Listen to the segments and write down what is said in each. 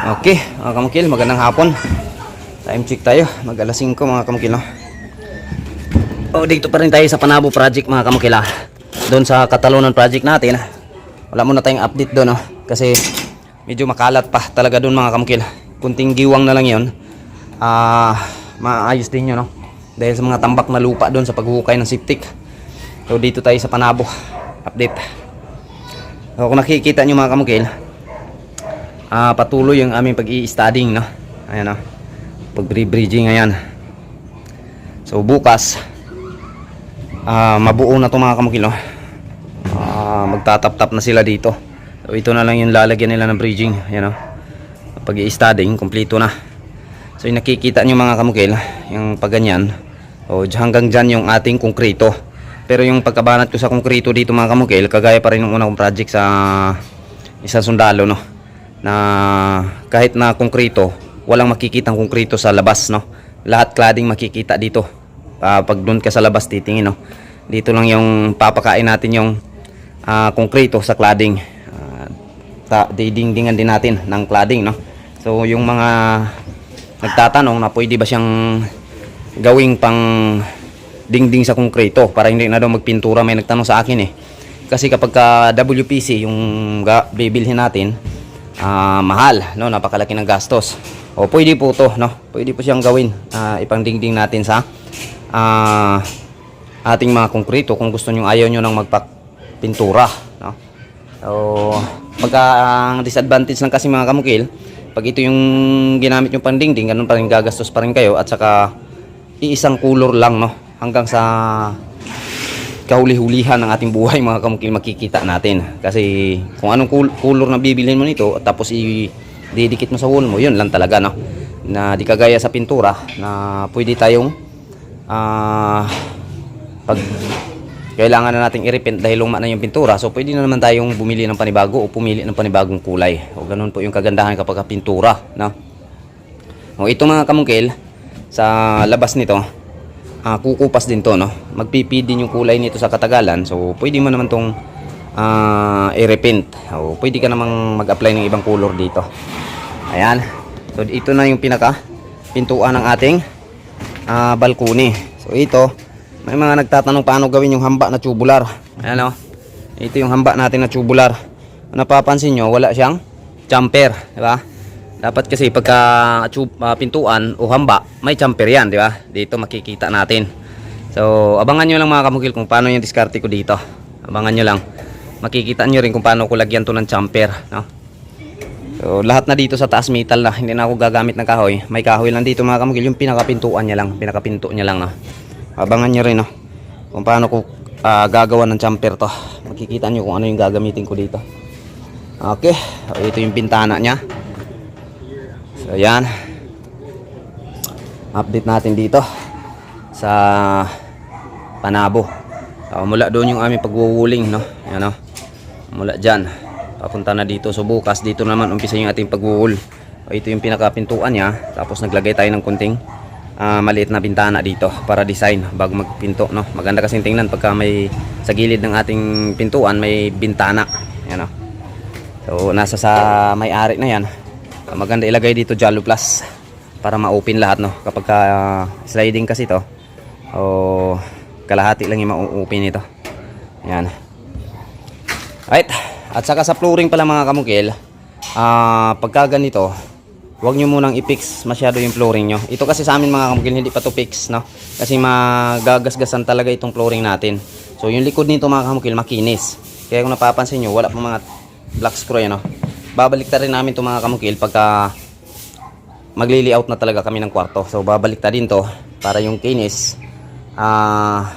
Okay, mga kamukil, magandang hapon. Time check tayo, mag alas 5 mga kamukil. No? Oh, dito pa rin tayo sa Panabo Project mga kamukil. ah. Doon sa Catalonan Project natin. Wala muna tayong update doon, no? kasi medyo makalat pa talaga doon mga kamukil. Kunting giwang na lang yon. Ah, maayos din yun, no? Dahil sa mga tambak na lupa doon sa paghuhukay ng septic. So dito tayo sa Panabo. Update. So, kung nakikita nyo mga kamukil, ah patuloy yung aming pag-i-studying no? Ayan no? Pag-bridging ayan. So bukas ah mabuo na to mga kamukil no? Ah magtatap-tap na sila dito. So ito na lang yung lalagyan nila ng bridging ayan no? Pag-i-studying kompleto na. So yung nakikita nyo mga kamukil yung pag ganyan so hanggang dyan yung ating konkreto. Pero yung pagkabanat ko sa konkreto dito mga kamukil kagaya pa rin ng unang project sa isang sundalo no na kahit na konkreto, walang makikitang konkreto sa labas, no? Lahat cladding makikita dito. Ah, pag doon ka sa labas titingin, no? Dito lang yung papakain natin yung ah, konkreto sa cladding. Ah, ta didingdingan din natin ng cladding, no? So, yung mga nagtatanong na pwede ba siyang gawing pang dingding sa konkreto para hindi na daw magpintura may nagtanong sa akin eh kasi kapag ka WPC yung bibilhin natin ah, mahal, no? Napakalaki ng gastos. O pwede po 'to, no? Pwede po siyang gawin. ah, ipangdingding natin sa ah, ating mga konkreto kung gusto niyo ayaw niyo nang magpapintura, no? So, pagka ang disadvantage lang kasi mga kamukil, pag ito yung ginamit yung pandingding, ganun pa rin gagastos pa rin kayo at saka iisang color lang, no? Hanggang sa kahuli-hulihan ng ating buhay mga kamukil makikita natin. Kasi kung anong kul- color na bibilhin mo nito tapos i-didikit mo sa wall mo yun lang talaga no? Na di kagaya sa pintura na pwede tayong ah pag kailangan na nating i-repaint dahil luma na yung pintura so pwede na naman tayong bumili ng panibago o pumili ng panibagong kulay. O ganun po yung kagandahan kapag ka pintura no? O ito mga kamungkil sa labas nito ah, kukupas din to no? Magpipid din yung kulay nito sa katagalan. So pwede mo naman tong ah, i-repaint. O pwede ka namang mag-apply ng ibang color dito. Ayan. So ito na yung pinaka pintuan ng ating ah, balkoni. So ito may mga nagtatanong paano gawin yung hamba na tubular. Ayan o ito yung hamba natin na tubular. Napapansin nyo wala siyang jumper di ba dapat kasi pagka ah, pintuan o hamba, may jumper yan, di ba? Dito makikita natin. So, abangan nyo lang mga kamukil kung paano yung diskarte ko dito. Abangan nyo lang. Makikita nyo rin kung paano ko lagyan to ng jumper, no? So, lahat na dito sa taas metal na. Hindi na ako gagamit ng kahoy. May kahoy lang dito mga kamukil. Yung pinakapintuan niya lang. Pinakapinto niya lang, no? Abangan nyo rin, no? Kung paano ko ah, gagawa ng jumper to. Makikita nyo kung ano yung gagamitin ko dito. Okay. Ito yung pintana niya. So yan. Update natin dito sa Panabo. So, mula doon yung aming pagwuwuling, no? Yan, no? Mula dyan. Papunta na dito. So bukas dito naman umpisa yung ating pagwuwul. So, ito yung pinakapintuan niya. Tapos naglagay tayo ng kunting ah, maliit na bintana dito para design bago magpinto, no? Maganda kasi tingnan pagka may sa gilid ng ating pintuan may bintana. Yan, no? So nasa sa may-ari na yan. Uh, maganda ilagay dito Jalo Plus para ma-open lahat no? Kapag ka, uh, sliding kasi to o kalahati lang yung ma-open ito yan right at saka sa flooring pala mga kamukil ah pagka ganito huwag nyo munang i-fix masyado yung flooring nyo. Ito kasi sa amin mga kamukil hindi pa to fix no? Kasi magagasgasan talaga itong flooring natin. So yung likod nito mga kamukil makinis. Kaya kung napapansin nyo wala pa mga black screw yan no babalik ta rin namin itong mga kamukil pagka magli-layout na talaga kami ng kwarto. So babalik ta din to para yung kinis ah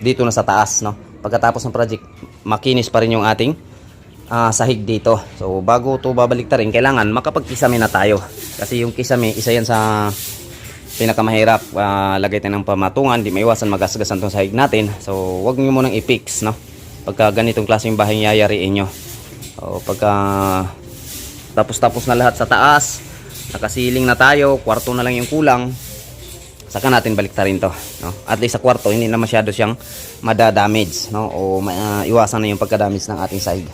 dito na sa taas, no. Pagkatapos ng project, makinis pa rin yung ating ah, sahig dito. So bago to babalik ta rin, kailangan makapagkisame na tayo. Kasi yung kisame, isa yan sa pinakamahirap. Ah, lagay tayo ng pamatungan, di maiwasan magasgasan tong sahig natin. So wag niyo munang i-fix, no. Pagka ganitong klaseng bahay yayariin nyo. O pagka tapos-tapos na lahat sa taas, nakasiling na tayo, kwarto na lang yung kulang, saka natin balik rin to. No? At least sa kwarto, hindi na masyado siyang madadamage. No? O uh, iwasan na yung pagka-damage ng ating sahig.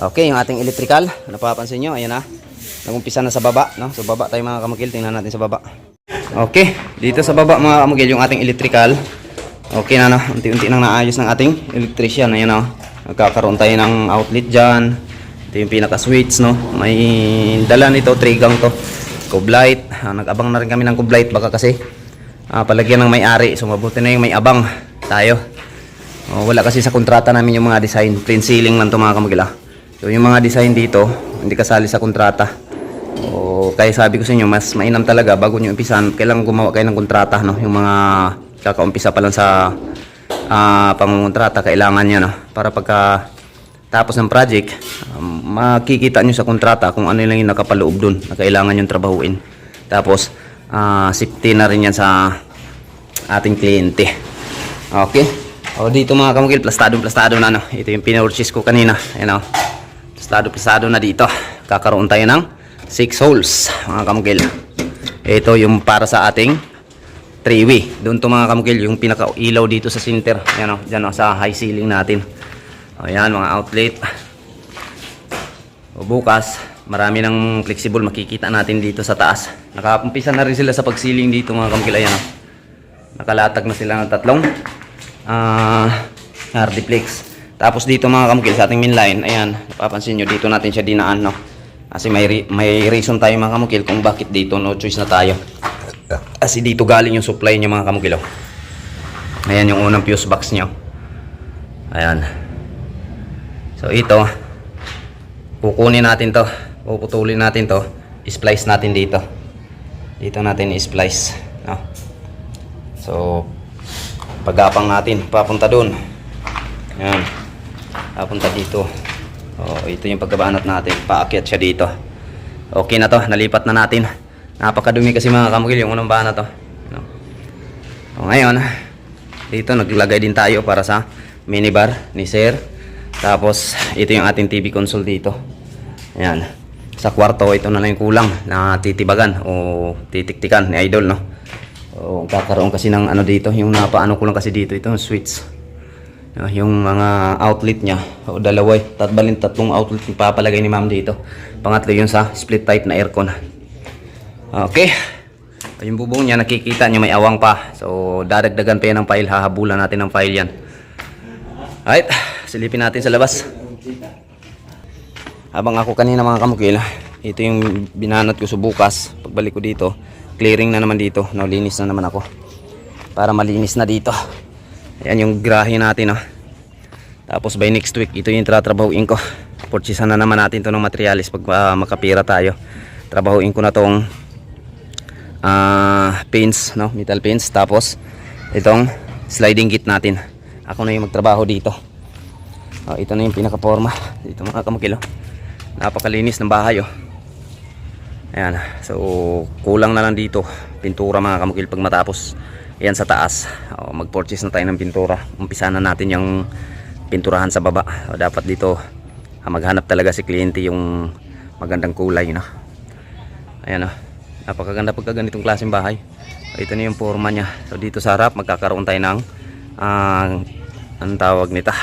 Okay, yung ating electrical, napapansin nyo, ayan na. Nag-umpisa na sa baba, no? Sa baba tayo mga kamukil, tingnan natin sa baba. Okay, dito sa baba mga kamukil, yung ating electrical. Okay na, no? Unti-unti nang naayos ng ating electrician. Ayan, no? Nagkakaroon tayo ng outlet dyan. Ito yung pinaka-switch, no? May dala nito, trigang to. Kublight. Ah, nag-abang na rin kami ng kublight, baka kasi ah, palagyan ng may-ari. So, mabuti na yung may abang tayo. Oh, wala kasi sa kontrata namin yung mga design. Plain ceiling lang to mga kamagila. So, yung mga design dito, hindi kasali sa kontrata. O, kaya sabi ko sa inyo, mas mainam talaga bago nyo umpisan, kailangan gumawa kayo ng kontrata, no? Yung mga kakaumpisa pa lang sa ah pangungontrata, kailangan nyo, no? Para pagka tapos ng project, um, makikita nyo sa kontrata kung ano lang yung nakapaloob dun na kailangan yung trabahuin. Tapos, ah safety na rin yan sa ating kliyente. Okay. O dito mga kamukil, plastado plastado na no. Ito yung pinurchase ko kanina. Ayan o. Plastado plastado na dito. Kakaroon tayo ng 6 holes mga kamukil. Ito yung para sa ating 3-way. Doon to mga kamukil, yung pinaka-ilaw dito sa center. Ayan o, dyan o, sa high ceiling natin. Ayan mga outlet. O bukas, marami ng flexible makikita natin dito sa taas. Nakakumpisa na rin sila sa pagsiling dito mga kamukil. Ayan o. Nakalatag na sila ng tatlong ah hardiplex. Tapos dito mga kamukil sa ating main line, ayan, napapansin nyo, dito natin siya dinaan, no? Kasi may, re- may reason tayo mga kamukil kung bakit dito, no choice na tayo. Kasi dito galing yung supply nyo mga kamukil, oh. Ayan yung unang fuse box nyo. Ayan. So ito, kukunin natin to, puputulin natin to, splice natin dito. Dito natin i-splice, no? So, pagapang natin papunta doon. Yan. Papunta dito. Oh, ito yung pagkabanat natin. Paakyat siya dito. Okay na to, nalipat na natin. Napakadumi kasi mga kamugil yung unang bana to. No. So, ngayon, dito naglagay din tayo para sa minibar ni Sir. Tapos, ito yung ating TV console dito. Ayan. Sa kwarto, ito na lang yung kulang na titibagan o titiktikan ni Idol, no? O, kakaroon kasi ng ano dito, yung napaano ko lang kasi dito, ito yung switch. Yung mga outlet niya, o dalawa, eh. tat balin tatlong outlet yung papalagay ni ma'am dito. Pangatlo yung sa split type na aircon. Okay. Yung bubong niya, nakikita niyo may awang pa. So, dadagdagan pa yan ng file, hahabulan natin ng file yan. Alright, silipin natin sa labas. Habang ako kanina mga kamukil, ito yung binanat ko sa bukas. Pagbalik ko dito, clearing na naman dito. No, linis na naman ako. Para malinis na dito. Ayan yung grahe natin. Oh. Tapos by next week, ito yung tratrabahuin ko. Purchasean na naman natin to ng materialis pag ah, makapira tayo. Trabahuin ko na tong ah pins, no? metal pins. Tapos itong sliding gate natin. Ako na yung magtrabaho dito. Oh, ito na yung pinaka-forma. Dito mga kamukil. Oh. Napakalinis ng bahay. Oh. Ayan. So, kulang na lang dito. Pintura mga kamukil pag matapos. Ayan sa taas. O, mag-purchase na tayo ng pintura. Umpisa na natin yung pinturahan sa baba. O, dapat dito ah, maghanap talaga si kliyente yung magandang kulay. No? Ayan o. Napakaganda pagka ganitong klaseng bahay. O, ito na yung forma niya. So, dito sa harap magkakaroon tayo ng ah, ang tawag nito.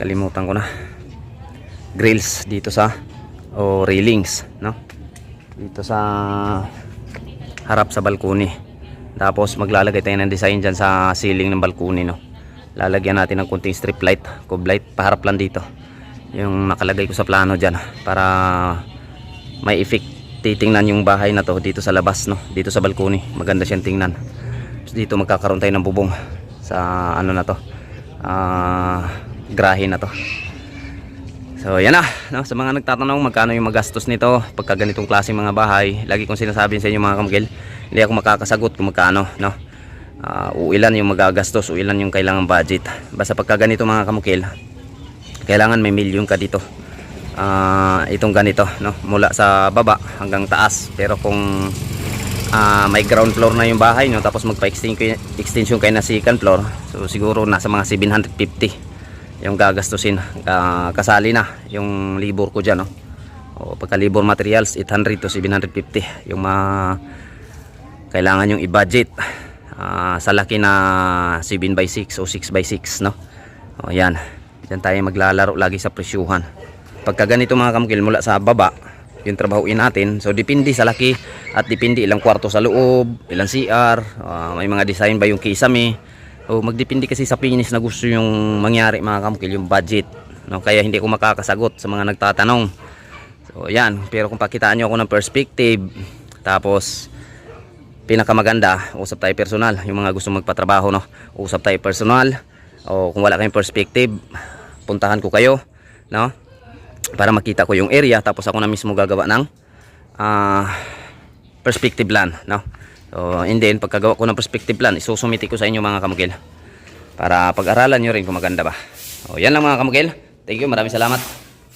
Kalimutan ko na. Grills dito sa o railings, no? Dito sa harap sa balkoni. Tapos maglalagay tayo ng design dyan sa ceiling ng balkoni, no? Lalagyan natin ng kunting strip light, cove light, paharap lang dito. Yung nakalagay ko sa plano dyan para may effect titingnan yung bahay na to dito sa labas, no? Dito sa balkoni. Maganda siyang tingnan. Dito magkakaroon tayo ng bubong sa ano na to. Ah, grahe na to. So yan na, no? sa mga nagtatanong magkano yung magastos nito pagka ganitong klaseng mga bahay, lagi kong sinasabi sa inyo mga kamagil, hindi ako makakasagot kung magkano, no? Uh, uilan yung magagastos, uilan yung kailangan budget. Basta pagka ganito mga kamukil, kailangan may milyon ka dito. Ah, itong ganito, no? Mula sa baba hanggang taas. Pero kung ah, may ground floor na yung bahay nyo tapos magpa-extension extension kayo na second floor, so siguro nasa mga 750 yung gagastusin Ah, kasali na yung libor ko dyan no? o pagka libor materials 800 to 750 yung mga kailangan yung i-budget Ah, sa laki na 7x6 o 6x6 no o yan dyan tayo maglalaro lagi sa presyuhan pagka ganito mga kamukil mula sa baba yung trabahuin natin. So depende sa laki at depende ilang kwarto sa loob, ilang CR, ah, may mga design ba yung kisame. So magdepende kasi sa finish na gusto yung mangyari mga kamukil, yung budget. No? Kaya hindi ko makakasagot sa mga nagtatanong. So yan, pero kung pakitaan nyo ako ng perspective, tapos pinakamaganda, usap tayo personal. Yung mga gusto magpatrabaho, no? Usap tayo personal. O kung wala kayong perspective, puntahan ko kayo, no? Para makita ko yung area tapos ako na mismo gagawa ng ah, perspective plan, no? So, and then pagkagawa ko ng perspective plan, isusumiti ko sa inyo mga kamugil. Para pag-aralan nyo rin kung maganda ba. O, yan lang mga kamugil. Thank you, maraming salamat.